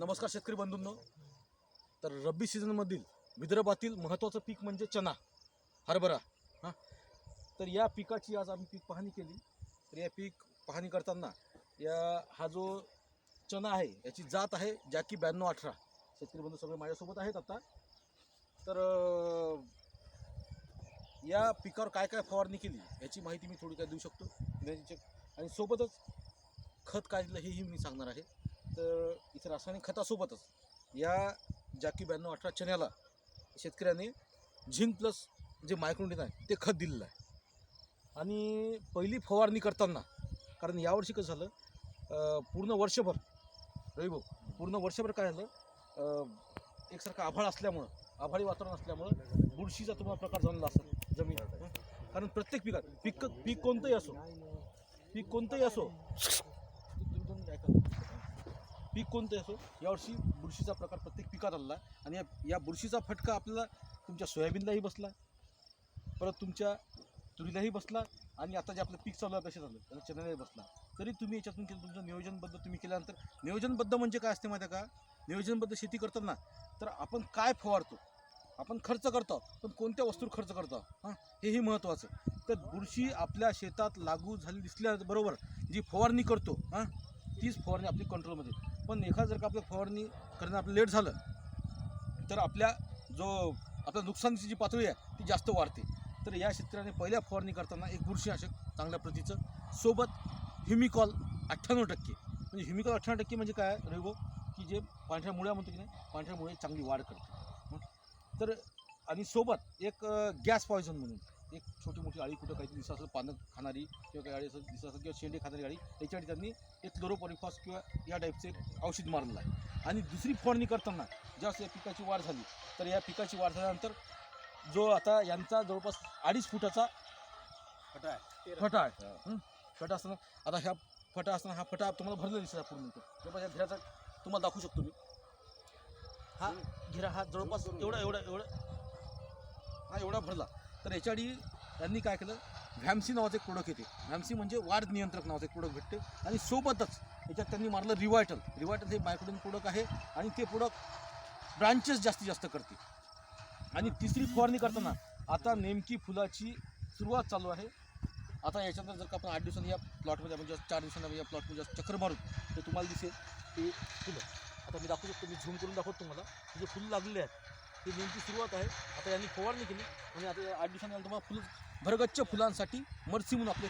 नमस्कार शेतकरी बंधूंनो. तर रब्बी सीझनमधील विदर्भातील महत्त्वाचं पीक म्हणजे चना हरभरा हां. तर या पिकाची आज आम्ही पीक पाहणी केली. तर या पीक पाहणी करताना या हा जो चना आहे याची जात आहे जॅकी ब्याण्णव अठरा. शेतकरी बंधू सगळे माझ्यासोबत आहेत आता. तर या पिकावर काय काय फवारणी केली याची माहिती मी थोडी काय देऊ शकतो. आणि सोबतच खत काय दिलं हेही मी सांगणार आहे. तर इथे रासायनिक खतासोबतच या जाकी ब्याण्णव अठरा चण्याला शेतकऱ्याने झिंक प्लस जे मायक्रोनिन आहे ते खत दिलेलं आहे. आणि पहिली फवारणी करताना कारण यावर्षी कसं झालं पूर्ण वर्षभर रवी भाऊ पूर्ण वर्षभर काय झालं एकसारखं आभाळ असल्यामुळं आभाळी वातावरण असल्यामुळं बुरशीचा तुम्हाला प्रकार जाणला असतो जमीन. कारण प्रत्येक पिकात पीक पीक कोणतंही असो पीक कोणतंही असो पीक कोणतं असो यावर्षी बुरशीचा प्रकार प्रत्येक पिकात आला आणि या या बुरशीचा फटका आपल्याला तुमच्या सोयाबीनलाही बसला परत तुमच्या तुरीलाही बसला आणि आता जे आपलं पीक चालू आहे तसे झालं. त्याला चण्यालाही बसला. तरी तुम्ही याच्यातून केलं तुमचं नियोजनबद्ध तुम्ही केल्यानंतर नियोजनबद्ध म्हणजे काय असते माहिती आहे का? नियोजनबद्ध शेती करताना तर आपण काय फवारतो? आपण खर्च करतो पण कोणत्या वस्तूवर खर्च करतो हां हेही महत्त्वाचं. तर बुरशी आपल्या शेतात लागू झाली दिसल्याबरोबर जी फवारणी करतो हां तीच फवारणी आपली कंट्रोलमध्ये पण एखादं जर का आपलं फवारणी करणं आपलं लेट झालं तर आपल्या जो आपल्या नुकसानीची जी पातळी आहे ती जास्त वाढते. तर या शेतकऱ्याने पहिल्या फवारणी करताना एक बुरशीनाशक चांगल्या प्रतीचं. सोबत ह्युमिकॉल अठ्ठ्याण्णव टक्के. म्हणजे ह्युमिकॉल अठ्ठ्याण्णव टक्के म्हणजे काय रेगो की जे पांढऱ्या मुळ्या म्हणतो की नाही पांढऱ्या मुळे चांगली वाढ करते. तर आणि सोबत एक गॅस पॉयझन म्हणून. एक छोटी मोठी आळी कुठं काहीतरी दिसत असेल पानं खाणारी किंवा काही आळी असं दिसत असेल किंवा शेंडे खाणारी आळी याच्यासाठी त्यांनी एक क्लोरोपॉरिफॉस किंवा या टाईपचे औषध मारलेलं आहे. आणि दुसरी फवारणी करताना जास्त या पिकाची वाढ झाली तर या पिकाची वाढ झाल्यानंतर जो आता यांचा जवळपास अडीच फुटाचा फटा आहे. फटा आहे? फटा असताना आता ह्या फटा असताना हा फटा तुम्हाला भरलेला दिसत पूर्ण. जवळपास या घेराचा तुम्हाला दाखवू शकतो मी. हा घेरा हा जवळपास एवढा एवढा एवढा. हा एवढा भरला. तर याच्या त्यांनी काय केलं? व्हॅम्सी नावाचं एक प्रोडक्ट येते. व्हॅम्सी म्हणजे वाढ नियंत्रक नावाचं एक प्रोडक्ट भेटते. आणि सोबतच याच्यात त्यांनी मारलं रिवायटल रिवायटल हे मायक्रोडन प्रोडक्ट आहे आणि ते प्रोडक्ट ब्रांचेस जास्तीत जास्त करते. आणि तिसरी फवारणी करताना आता नेमकी फुलाची सुरुवात चालू आहे. आता याच्यानंतर जर का आपण आठ दिवसांनी या प्लॉटमध्ये म्हणजे चार दिवसांनी या प्लॉटमध्ये चक्कर मारून तर तुम्हाला दिसेल ते फुलं. आता मी दाखवू शकतो मी झूम करून दाखवतो तुम्हाला. जे फुलं लागलेले आहेत ही नेमकी सुरुवात आहे. आता यांनी फवारणी केली. आणि आता आठ दिवसांनी तुम्हाला फुलं भरगच्च फुलांसाठी मर्सी म्हणून आपले